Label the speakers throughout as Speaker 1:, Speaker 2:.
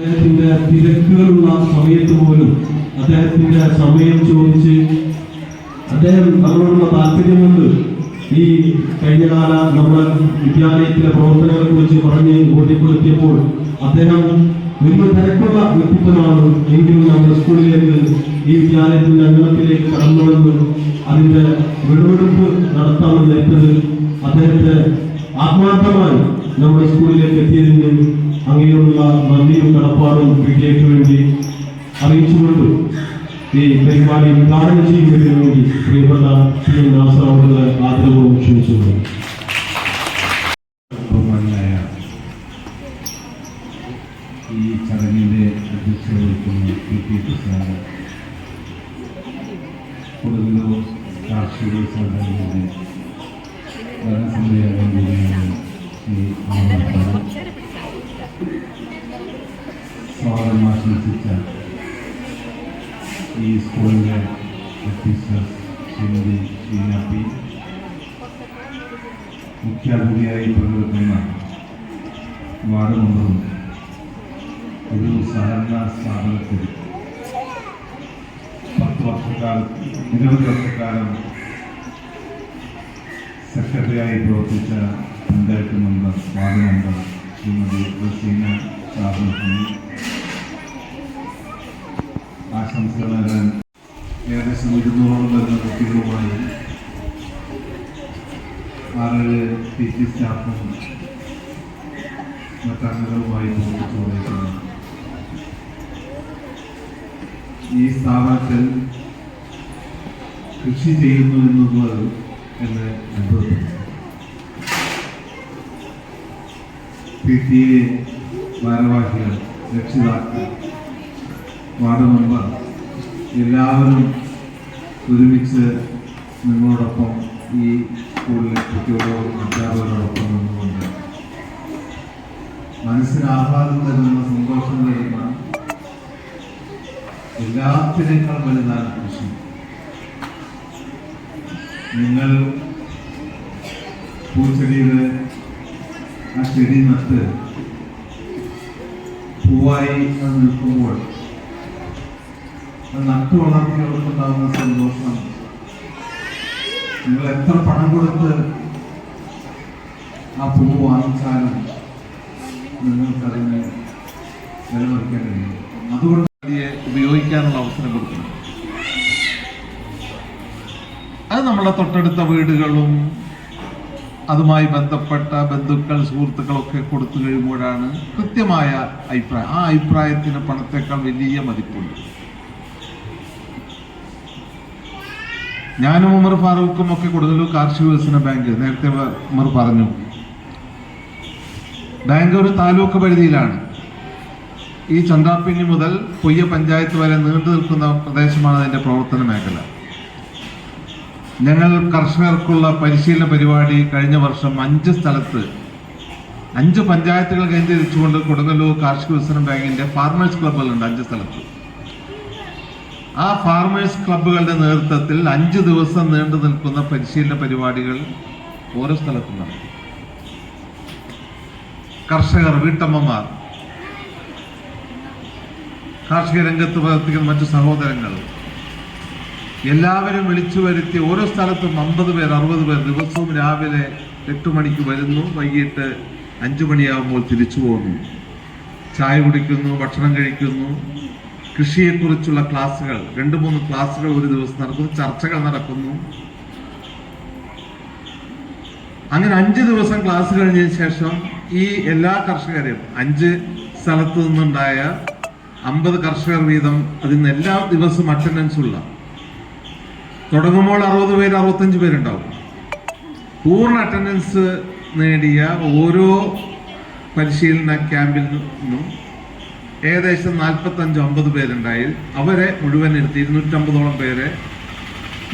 Speaker 1: അദ്ദേഹത്തിന്റെ തിരക്കുകളുള്ള സമയത്ത് പോലും അദ്ദേഹത്തിന്റെ സമയം ചോദിച്ച് അദ്ദേഹം നമ്മളോടുള്ള താല്പര്യം കൊണ്ട് ഈ കഴിഞ്ഞ കാല നമ്മുടെ വിദ്യാലയത്തിലെ പ്രവർത്തനങ്ങളെ കുറിച്ച് പറഞ്ഞ് ബോധ്യപ്പെടുത്തിയപ്പോൾ അദ്ദേഹം വലിയ തിരക്കുള്ള വ്യക്തിത്വമാണ്. എങ്കിലും നമ്മുടെ സ്കൂളിലേക്ക് ഈ വിദ്യാലയത്തിന്റെ അംഗത്തിലേക്ക് കടന്നുവെന്ന് അതിന്റെ വിളവെടുപ്പ് നടത്താമെന്ന് ഏറ്റത് അദ്ദേഹത്തെ ആത്മാർത്ഥമായി നമ്മുടെ സ്കൂളിലേക്ക് എത്തിയതിന് അങ്ങനെയുള്ള നന്ദിയും കടപ്പാടും വീട്ടിലേക്ക് വേണ്ടി അറിയിച്ചുകൊണ്ട് ഈ പരിപാടി ഉദ്ഘാടനം ചെയ്യുന്നതിന് വേണ്ടി പ്രിയപ്പെട്ട പി എൻ അവരുടെ ആദരവും ക്ഷണിച്ചുകൊണ്ട്.
Speaker 2: ഈ ചടങ്ങിന്റെ അധ്യക്ഷത വഹിക്കുന്ന പി ടി പ്രസാദ് കൊടുങ്ങല്ലൂർ കാർഷിക സംഘടനയുടെ ശ്രീ ആനന്ദ സ്വാഗതം ആശംസിച്ച ഈ സ്കൂളിലെ ഓഫീസർ ശ്രീമതി ഷീന പി മുഖ്യാതിഥിയായി പങ്കെടുക്കുന്ന വാർഡ് മെമ്പറും ഒരു സഹകരണ സ്ഥാപനത്തിൽ പത്ത് വർഷക്കാലം നിരവധി വർഷക്കാലം സെക്രട്ടറിയായി പ്രവർത്തിച്ച panchayat member ward member Shrimati Razeena സ്ഥാപനത്തിന് ആശംസകൾ നൽകാൻ ഏകദേശം ഇരുന്നൂറോളം വരുന്ന കുട്ടികളുമായി ആറേഴ് പി ടി സ്റ്റാഫും മറ്റംഗങ്ങളുമായി പ്രവർത്തിച്ചുകൊണ്ടിരിക്കുന്നു ഈ സ്ഥാപനത്തിൽ കൃഷി ചെയ്യുന്നു എന്നുള്ളത് എന്നെ അനുഭവപ്പെട്ടു പി ടി എ ഭാരവാഹികൾ രക്ഷിതാക്കൾ വാർഡ് മെമ്പർ എല്ലാവരും ഒരുമിച്ച് നിങ്ങളോടൊപ്പം ഈ സ്കൂളിലെ കുട്ടികളോടും അധ്യാപകരോടൊപ്പം നിന്നുകൊണ്ട് മനസ്സിന് ആഹ്ലാദം തരുന്ന സന്തോഷം തരുന്ന എല്ലാത്തിനേക്കാൾ വലുതാണ് കൃഷി. നിങ്ങൾ പൂച്ചെടിയുടെ ആ ചെടി നട്ട് പൂവായി അത് നിൽക്കുമ്പോൾ നട്ടു വളർത്തിയവർക്കുണ്ടാകുന്ന സന്തോഷം. നിങ്ങൾ എത്ര പണം കൊടുത്ത് ആ പൂവ് വാങ്ങിച്ചാലും നിങ്ങൾക്കതിനെ നിലനിർത്താൻ കഴിയും അതുകൊണ്ട് അതിയെ ഉപയോഗിക്കാനുള്ള അവസരം കൊടുക്കണം. അത് നമ്മുടെ തൊട്ടടുത്ത വീടുകളും അതുമായി ബന്ധപ്പെട്ട ബന്ധുക്കൾ സുഹൃത്തുക്കളൊക്കെ കൊടുത്തു കഴിയുമ്പോഴാണ് കൃത്യമായ അഭിപ്രായം. ആ അഭിപ്രായത്തിന് പണത്തേക്കാൾ വലിയ മതിപ്പുണ്ട്. ഞാനും ഉമർ ഫാറൂഖും ഒക്കെ കൊടുങ്ങല്ലൂർ കാർഷിക വികസന ബാങ്ക്. നേരത്തെ ഉമർ പറഞ്ഞു. ബാങ്ക് ഒരു താലൂക്ക് പരിധിയിലാണ്. ഈ ചന്താപ്പിന്നി മുതൽ പൊയ്യ പഞ്ചായത്ത് വരെ നീണ്ടു നിൽക്കുന്ന പ്രദേശമാണ് അതിന്റെ പ്രവർത്തന മേഖല. ഞങ്ങൾ കർഷകർക്കുള്ള പരിശീലന പരിപാടി കഴിഞ്ഞ വർഷം അഞ്ച് സ്ഥലത്ത് അഞ്ച് പഞ്ചായത്തുകൾ കേന്ദ്രീകരിച്ചുകൊണ്ട് കൊടുങ്ങല്ലൂർ കാർഷിക വികസന ബാങ്കിന്റെ ഫാർമേഴ്സ് ക്ലബ്ബുകളുണ്ട് അഞ്ച് സ്ഥലത്ത്. ആ ഫാർമേഴ്സ് ക്ലബ്ബുകളുടെ നേതൃത്വത്തിൽ അഞ്ച് ദിവസം നീണ്ടു നിൽക്കുന്ന പരിശീലന പരിപാടികൾ ഓരോ സ്ഥലത്തും നടക്കും. കർഷകർ വീട്ടമ്മമാർ കാർഷിക രംഗത്ത് പ്രവർത്തിക്കുന്ന മറ്റു സഹോദരങ്ങൾ എല്ലാവരും വിളിച്ചു വരുത്തി ഓരോ സ്ഥലത്തും അമ്പത് പേർ അറുപത് പേർ ദിവസവും രാവിലെ എട്ട് മണിക്ക് വരുന്നു. വൈകിട്ട് അഞ്ചു മണിയാകുമ്പോൾ തിരിച്ചു പോകുന്നു. ചായ കുടിക്കുന്നു ഭക്ഷണം കഴിക്കുന്നു. കൃഷിയെക്കുറിച്ചുള്ള ക്ലാസ്സുകൾ രണ്ട് മൂന്ന് ക്ലാസ്സുകൾ ഒരു ദിവസം നടക്കുന്നു. ചർച്ചകൾ നടക്കുന്നു. അങ്ങനെ അഞ്ച് ദിവസം ക്ലാസ് കഴിഞ്ഞതിന് ശേഷം ഈ എല്ലാ കർഷകരെയും അഞ്ച് സ്ഥലത്തു നിന്നുണ്ടായ അമ്പത് കർഷകർ വീതം അതിൽ നിന്ന് എല്ലാ ദിവസവും അറ്റൻഡൻസ് ഉള്ള തുടങ്ങുമ്പോൾ അറുപത് പേര് അറുപത്തഞ്ച് പേരുണ്ടാവും. പൂർണ അറ്റൻഡൻസ് നേടിയ ഓരോ പരിശീലന ക്യാമ്പിൽ നിന്നും ഏകദേശം നാൽപ്പത്തഞ്ച് അമ്പത് പേരുണ്ടായി. അവരെ മുഴുവൻ എടുത്ത് ഇരുന്നൂറ്റമ്പതോളം പേരെ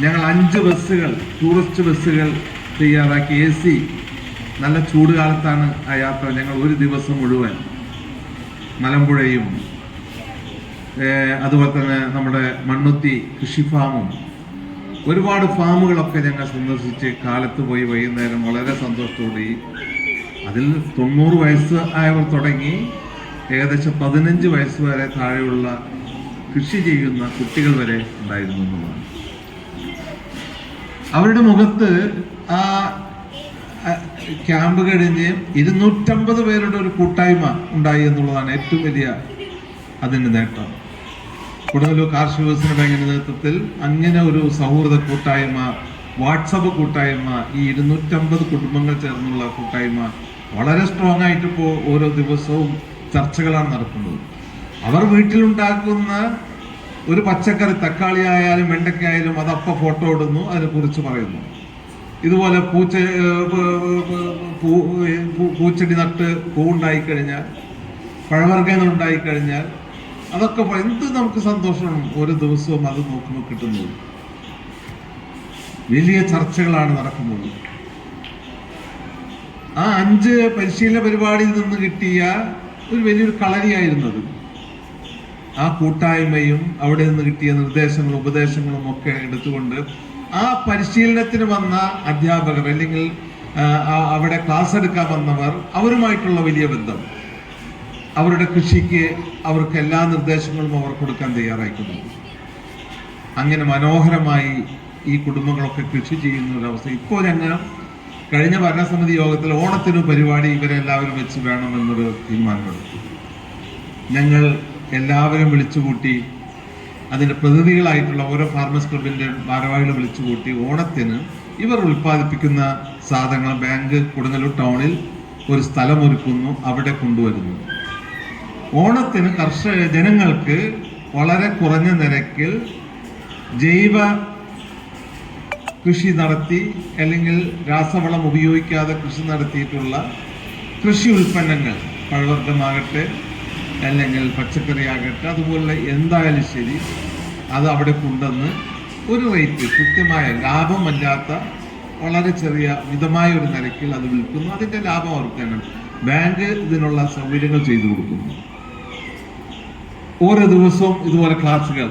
Speaker 2: ഞങ്ങൾ അഞ്ച് ബസ്സുകൾ ടൂറിസ്റ്റ് ബസ്സുകൾ തയ്യാറാക്കി. എ സി നല്ല ചൂട് കാലത്താണ് ആ യാത്ര. ഞങ്ങൾ ഒരു ദിവസം മുഴുവൻ മലമ്പുഴയും അതുപോലെ തന്നെ നമ്മുടെ മണ്ണുത്തി കൃഷി ഫാമും ഒരുപാട് ഫാമുകളൊക്കെ ഞങ്ങൾ സന്ദർശിച്ച് കാലത്ത് പോയി വൈകുന്നേരം വളരെ സന്തോഷത്തോടെ അതിൽ തൊണ്ണൂറ് വയസ്സ് ആയവർ തുടങ്ങി ഏകദേശം പതിനഞ്ച് വയസ്സ് വരെ താഴെയുള്ള കൃഷി ചെയ്യുന്ന കുട്ടികൾ വരെ ഉണ്ടായിരുന്നു എന്നുള്ളതാണ്. അവരുടെ മുഖത്ത് ആ ക്യാമ്പ് കഴിഞ്ഞ് ഇരുന്നൂറ്റമ്പത് പേരുടെ ഒരു കൂട്ടായ്മ ഉണ്ടായി എന്നുള്ളതാണ് ഏറ്റവും വലിയ അതിന്റെ നേട്ടം. കൊടുങ്ങല്ലൂർ കാർഷിക വികസന ബാങ്കിന്റെ നേതൃത്വത്തിൽ അങ്ങനെ ഒരു സൗഹൃദ കൂട്ടായ്മ വാട്സപ്പ് കൂട്ടായ്മ ഈ ഇരുന്നൂറ്റമ്പത് കുടുംബങ്ങൾ ചേർന്നുള്ള കൂട്ടായ്മ വളരെ സ്ട്രോങ് ആയിട്ട് ഇപ്പോൾ ഓരോ ദിവസവും ചർച്ചകളാണ് നടക്കുന്നത്. അവർ വീട്ടിലുണ്ടാക്കുന്ന ഒരു പച്ചക്കറി തക്കാളി ആയാലും വെണ്ടയ്ക്ക ആയാലും ഫോട്ടോ ഇടുന്നു അതിനെക്കുറിച്ച് പറയുന്നു. ഇതുപോലെ പൂച്ച പൂച്ചെടി നട്ട് പൂ ഉണ്ടായിക്കഴിഞ്ഞാൽ പഴവർഗങ്ങൾ ഉണ്ടായി കഴിഞ്ഞാൽ അതൊക്കെ എന്ത് നമുക്ക് സന്തോഷമാണ് ഓരോ ദിവസവും അത് നോക്കുമ്പോൾ കിട്ടുന്നത്? വലിയ ചർച്ചകളാണ് നടക്കുന്നത്. ആ അഞ്ച് പരിശീലന പരിപാടിയിൽ നിന്ന് കിട്ടിയ ഒരു വലിയൊരു കളരിയായിരുന്നത്. ആ കൂട്ടായ്മയും അവിടെ നിന്ന് കിട്ടിയ നിർദ്ദേശങ്ങളും ഉപദേശങ്ങളും ഒക്കെ എടുത്തുകൊണ്ട് ആ പരിശീലനത്തിന് വന്ന അധ്യാപകർ അല്ലെങ്കിൽ അവിടെ ക്ലാസ് എടുക്കാൻ വന്നവർ അവരുമായിട്ടുള്ള വലിയ ബന്ധം. അവരുടെ കൃഷിക്ക് അവർക്ക് എല്ലാ നിർദ്ദേശങ്ങളും അവർ കൊടുക്കാൻ തയ്യാറായിക്കുന്നു അങ്ങനെ മനോഹരമായി ഈ കുടുംബങ്ങളൊക്കെ കൃഷി ചെയ്യുന്ന ഒരവസ്ഥ. ഇപ്പോൾ ഞങ്ങൾ കഴിഞ്ഞ ഭരണസമിതി യോഗത്തിൽ ഓണത്തിന് പരിപാടി ഇവരെല്ലാവരും വെച്ച് വേണമെന്നൊരു തീരുമാനമെടുത്തു. ഞങ്ങൾ എല്ലാവരും വിളിച്ചുകൂട്ടി അതിന്റെ പ്രതിനിധികളായിട്ടുള്ള ഓരോ ഫാർമേഴ്സ് ക്ലബിന്റെ ഭാരവാഹികൾ വിളിച്ചുകൂട്ടി ഓണത്തിന് ഇവർ ഉൽപ്പാദിപ്പിക്കുന്ന സാധനങ്ങൾ ബാങ്ക് കൊടുങ്ങല്ലൂർ ടൗണിൽ ഒരു സ്ഥലം ഒരുക്കുന്നു അവിടെ കൊണ്ടുവരുന്നു. ഓണത്തിന് കർഷക ജനങ്ങൾക്ക് വളരെ കുറഞ്ഞ നിരക്കിൽ ജൈവ കൃഷി നടത്തി അല്ലെങ്കിൽ രാസവളം ഉപയോഗിക്കാതെ കൃഷി നടത്തിയിട്ടുള്ള കൃഷി ഉൽപ്പന്നങ്ങൾ പഴവർഗമാകട്ടെ അല്ലെങ്കിൽ പച്ചക്കറി ആകട്ടെ അതുപോലെ എന്തായാലും ശരി അത് അവിടെ കൊണ്ടുവന്ന് ഒരു റേറ്റ് കൃത്യമായ ലാഭമല്ലാത്ത വളരെ ചെറിയ മിതമായ ഒരു നിരക്കിൽ അത് വിൽക്കുന്നു. അതിന്റെ ലാഭം അവർക്ക് ബാങ്ക് ഇതിനുള്ള സൗകര്യങ്ങൾ ചെയ്തു കൊടുക്കുന്നു. ഓരോ ദിവസവും ഇതുപോലെ ക്ലാസ്സുകൾ.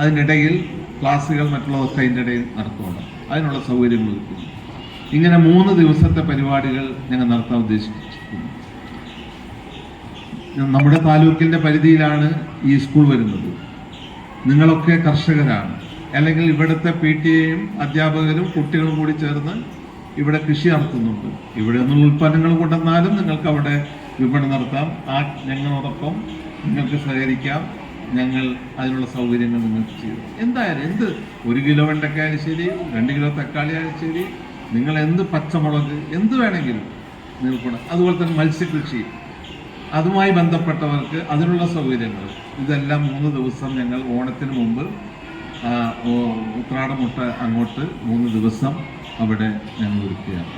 Speaker 2: അതിനിടയിൽ ക്ലാസ്സുകൾ മറ്റുള്ളവർക്ക് അതിന്റെ ഇടയിൽ നടത്തുകയാണ് അതിനുള്ള സൗകര്യങ്ങൾ ഒരുക്കുന്നു. ഇങ്ങനെ മൂന്ന് ദിവസത്തെ പരിപാടികൾ ഞങ്ങൾ നടത്താൻ ഉദ്ദേശിക്കുന്നു നമ്മുടെ താലൂക്കിന്റെ പരിധിയിലാണ് ഈ സ്കൂൾ വരുന്നത്. നിങ്ങളൊക്കെ കർഷകരാണ്. അല്ലെങ്കിൽ ഇവിടുത്തെ പി ടി എയും അധ്യാപകരും കുട്ടികളും കൂടി ചേർന്ന് ഇവിടെ കൃഷി നടത്തുന്നുണ്ട്. ഇവിടെ നിന്നുള്ള ഉൽപ്പന്നങ്ങൾ കൊണ്ടുവന്നാലും നിങ്ങൾക്ക് അവിടെ വിപണി നടത്താം. ആ ഞങ്ങളോടൊപ്പം നിങ്ങൾക്ക് സഹകരിക്കാം. ഞങ്ങൾ അതിനുള്ള സൗകര്യങ്ങൾ നിങ്ങൾക്ക് ചെയ്തു. എന്തായാലും എന്ത് ഒരു കിലോ വെണ്ടക്കായാലും ശരി രണ്ട് കിലോ തക്കാളി ആയാലും ശരി നിങ്ങൾ എന്ത് പച്ചമുളക് എന്ത് വേണമെങ്കിലും നിങ്ങൾക്ക് അതുപോലെ തന്നെ മത്സ്യകൃഷി അതുമായി ബന്ധപ്പെട്ടവർക്ക് അതിനുള്ള സൗകര്യങ്ങൾ. ഇതെല്ലാം മൂന്ന് ദിവസം ഞങ്ങൾ ഓണത്തിന് മുമ്പ് ഉത്രാടമുട്ട അങ്ങോട്ട് മൂന്ന് ദിവസം അവിടെ ഞങ്ങൾ ഒരുക്കുകയാണ്.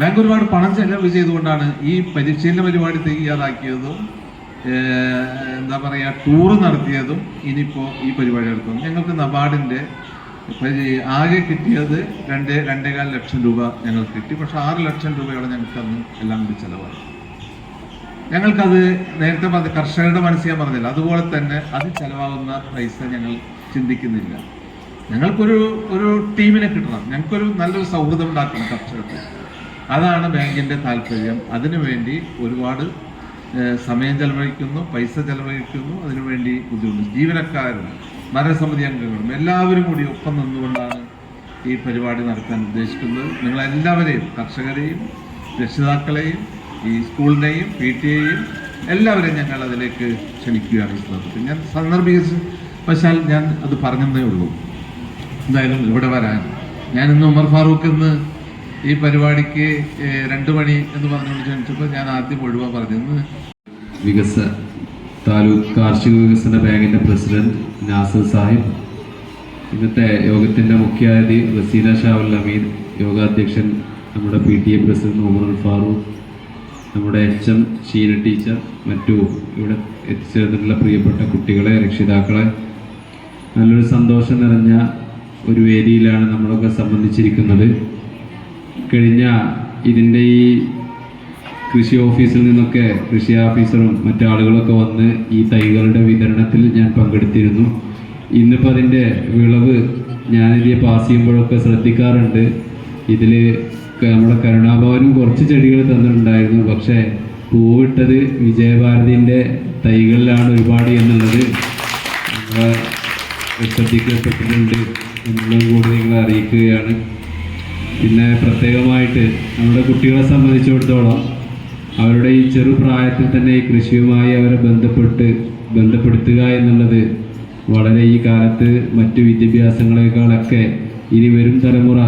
Speaker 2: ബാങ്ക് ഒരുപാട് പണം ചെലവ് ചെയ്തുകൊണ്ടാണ് ഈ പരിശീലന പരിപാടി തയ്യാറാക്കിയതും എന്താ പറയുക ടൂർ നടത്തിയതും ഇനിയിപ്പോൾ ഈ പരിപാടി നടത്തും ഞങ്ങൾക്ക് നബാർഡിന്റെ ആകെ കിട്ടിയത് രണ്ട് രണ്ടേകാൽ ലക്ഷം രൂപ ഞങ്ങൾക്ക് കിട്ടി. പക്ഷെ ആറ് ലക്ഷം രൂപയോടെ ഞങ്ങൾക്ക് അന്ന് എല്ലാം കൂടി ചിലവായി. ഞങ്ങൾക്കത് നേരത്തെ പറഞ്ഞ കർഷകരുടെ മനസ്സ് ഞാൻ പറഞ്ഞില്ല. അതുപോലെ തന്നെ അത് ചിലവാകുന്ന പൈസ ഞങ്ങൾ ചിന്തിക്കുന്നില്ല. ഞങ്ങൾക്കൊരു ഒരു ടീമിനെ കിട്ടണം. ഞങ്ങൾക്കൊരു നല്ലൊരു സൗഹൃദം ഉണ്ടാക്കണം കർഷകർക്ക്. അതാണ് ബാങ്കിന്റെ താല്പര്യം. അതിനുവേണ്ടി ഒരുപാട് സമയം ചെലവഴിക്കുന്നു പൈസ ചെലവഴിക്കുന്നു അതിനുവേണ്ടി ബുദ്ധിമുട്ട്. ജീവനക്കാരും ഭരണസമിതി അംഗങ്ങളും എല്ലാവരും കൂടി ഒപ്പം നിന്നുകൊണ്ടാണ് ഈ പരിപാടി നടത്താൻ ഉദ്ദേശിക്കുന്നത്. നിങ്ങളെല്ലാവരെയും കർഷകരെയും രക്ഷിതാക്കളെയും ഈ സ്കൂളിനെയും പി ടി എയും എല്ലാവരെയും ഞങ്ങൾ അതിലേക്ക് ക്ഷണിക്കുകയാണ് സന്ദർഭത്തിൽ ഞാൻ സന്ദർഭിക വശാൽ ഞാൻ അത് പറഞ്ഞതേ ഉള്ളൂ. എന്തായാലും ഇവിടെ വരാൻ. ഞാൻ ഇന്ന് ഉമർ ഫാറൂഖ് എന്ന് ഈ പരിപാടിക്ക് രണ്ടു മണി എന്ന് പറഞ്ഞുകൊണ്ട് ജനിച്ചപ്പോൾ ഞാൻ ആദ്യം ഒഴിവാ പറഞ്ഞു ഇന്ന്
Speaker 3: വികസ താലൂക്ക് കാർഷിക വികസന ബാങ്കിന്റെ പ്രസിഡന്റ് നാസർ സാഹിബ് ഇന്നത്തെ യോഗത്തിന്റെ മുഖ്യാതിഥി റസീന ഷാവുൽ അമീൻ യോഗാധ്യക്ഷൻ നമ്മുടെ P T A president Umar Al Farooq നമ്മുടെ എച്ച് എം ഷീന ടീച്ചർ മറ്റു ഇവിടെ എത്തിച്ചേർന്നിട്ടുള്ള പ്രിയപ്പെട്ട കുട്ടികളെ രക്ഷിതാക്കളെ നല്ലൊരു സന്തോഷം നിറഞ്ഞ ഒരു വേദിയിലാണ് നമ്മളൊക്കെ സംബന്ധിച്ചിരിക്കുന്നത്. കഴിഞ്ഞ ഇതിന്റെ ഈ കൃഷി ഓഫീസിൽ നിന്നൊക്കെ കൃഷി ഓഫീസറും മറ്റാളുകളൊക്കെ വന്ന് ഈ തൈകളുടെ വിതരണത്തിൽ ഞാൻ പങ്കെടുത്തിരുന്നു. ഇന്നിപ്പോൾ അതിന്റെ വിളവ് ഞാനിത് പാസ് ചെയ്യുമ്പോഴൊക്കെ ശ്രദ്ധിക്കാറുണ്ട്. ഇതിൽ നമ്മുടെ കരുണാഭവനും കുറച്ച് ചെടികൾ തന്നിട്ടുണ്ടായിരുന്നു. പക്ഷേ പൂവിട്ടത് വിജയഭാരതിന്റെ തൈകളിലാണ് ഒരുപാട് എന്നുള്ളത് ശ്രദ്ധിക്കപ്പെട്ടിട്ടുണ്ട്. എന്നുള്ളത് കൂടി നിങ്ങളെ അറിയിക്കുകയാണ്. പിന്നെ പ്രത്യേകമായിട്ട് നമ്മുടെ കുട്ടികളെ സംബന്ധിച്ചിടത്തോളം അവരുടെ ഈ ചെറുപ്രായത്തിൽ തന്നെ ഈ കൃഷിയുമായി അവരെ ബന്ധപ്പെട്ട് ബന്ധപ്പെടുത്തുക എന്നുള്ളത് വളരെ ഈ കാലത്ത് മറ്റു വിദ്യാഭ്യാസങ്ങളെക്കാളൊക്കെ ഇനി വരും തലമുറ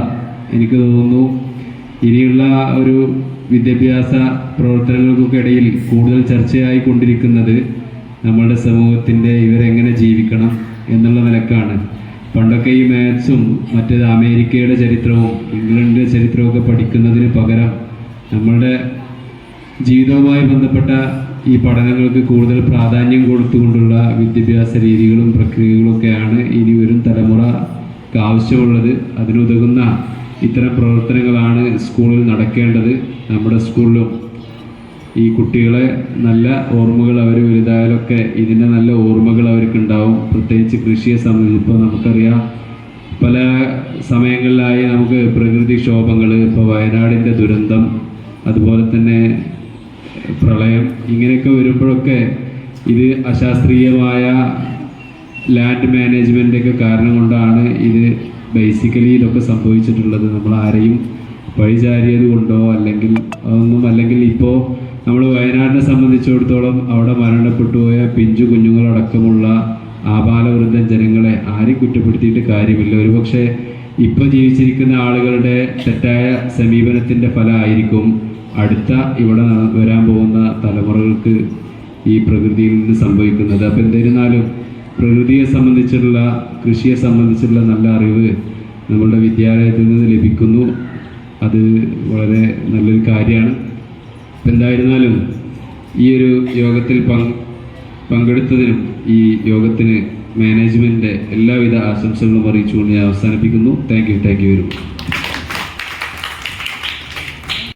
Speaker 3: എനിക്ക് തോന്നുന്നു. ഇനിയുള്ള ഒരു വിദ്യാഭ്യാസ പ്രവർത്തനങ്ങൾക്കൊക്കെ ഇടയിൽ കൂടുതൽ ചർച്ചയായി കൊണ്ടിരിക്കുന്നത് നമ്മളുടെ സമൂഹത്തിന്റെ ഇവരെങ്ങനെ ജീവിക്കണം എന്നുള്ള നിലക്കാണ്. പണ്ടൊക്കെ ഈ മാത്സും മറ്റേത് അമേരിക്കയുടെ ചരിത്രവും ഇംഗ്ലണ്ടിന്റെ ഒക്കെ പഠിക്കുന്നതിന് പകരം നമ്മളുടെ ജീവിതവുമായി ബന്ധപ്പെട്ട ഈ പഠനങ്ങൾക്ക് കൂടുതൽ പ്രാധാന്യം കൊടുത്തുകൊണ്ടുള്ള വിദ്യാഭ്യാസ രീതികളും പ്രക്രിയകളും ഒക്കെയാണ് ഇനി വരും തലമുറയ്ക്ക് ആവശ്യമുള്ളത്. അതിനുതകുന്ന ഇത്തരം പ്രവർത്തനങ്ങളാണ് സ്കൂളിൽ നടക്കേണ്ടത്. നമ്മുടെ സ്കൂളിലും ഈ കുട്ടികളെ നല്ല ഓർമ്മകൾ അവർ വലുതായാലൊക്കെ ഇതിന്റെ നല്ല ഓർമ്മകൾ അവർക്കുണ്ടാവും. പ്രത്യേകിച്ച് കൃഷിയെ സംബന്ധിച്ച് ഇപ്പോൾ നമുക്കറിയാം പല സമയങ്ങളിലായി നമുക്ക് പ്രകൃതിക്ഷോഭങ്ങൾ ഇപ്പോൾ വയനാടിന്റെ ദുരന്തം അതുപോലെ തന്നെ പ്രളയം ഇങ്ങനെയൊക്കെ വരുമ്പോഴൊക്കെ ഇത് അശാസ്ത്രീയമായ ലാൻഡ് മാനേജ്മെന്റൊക്കെ കാരണം കൊണ്ടാണ് ഇത് ബേസിക്കലി ഇതൊക്കെ സംഭവിച്ചിട്ടുള്ളത്. നമ്മൾ ആരെയും വഴിചാരിയത് കൊണ്ടോ അല്ലെങ്കിൽ അതൊന്നും അല്ലെങ്കിൽ ഇപ്പോൾ നമ്മൾ വയനാടിനെ സംബന്ധിച്ചിടത്തോളം അവിടെ മരണപ്പെട്ടു പോയ പിഞ്ചു കുഞ്ഞുങ്ങളടക്കമുള്ള ആപാലവൃദ്ധ ജനങ്ങളെ ആരും കുറ്റപ്പെടുത്തിയിട്ട് കാര്യമില്ല. ഒരുപക്ഷെ ഇപ്പോൾ ജീവിച്ചിരിക്കുന്ന ആളുകളുടെ തെറ്റായ സമീപനത്തിന്റെ ഫലമായിരിക്കും അടുത്ത ഇവിടെ വരാൻ പോകുന്ന തലമുറകൾക്ക് ഈ പ്രകൃതിയിൽ നിന്ന് സംഭവിക്കുന്നത്. അപ്പം എന്നിരുന്നാലും പ്രകൃതിയെ സംബന്ധിച്ചുള്ള കൃഷിയെ സംബന്ധിച്ചുള്ള നല്ല അറിവ് നമ്മളുടെ വിദ്യാലയത്തിൽ നിന്ന് ലഭിക്കുന്നു. അത് വളരെ നല്ലൊരു കാര്യമാണ്. എന്തായിരുന്നാലും ഈ ഒരു യോഗത്തിൽ പങ്ക് പങ്കെടുത്തതിനും ഈ യോഗത്തിന് മാനേജ്മെന്റിന്റെ എല്ലാവിധ ആശംസകളും അറിയിച്ചുകൊണ്ട് ഞാൻ അവസാനിപ്പിക്കുന്നു. Thank you thank you very much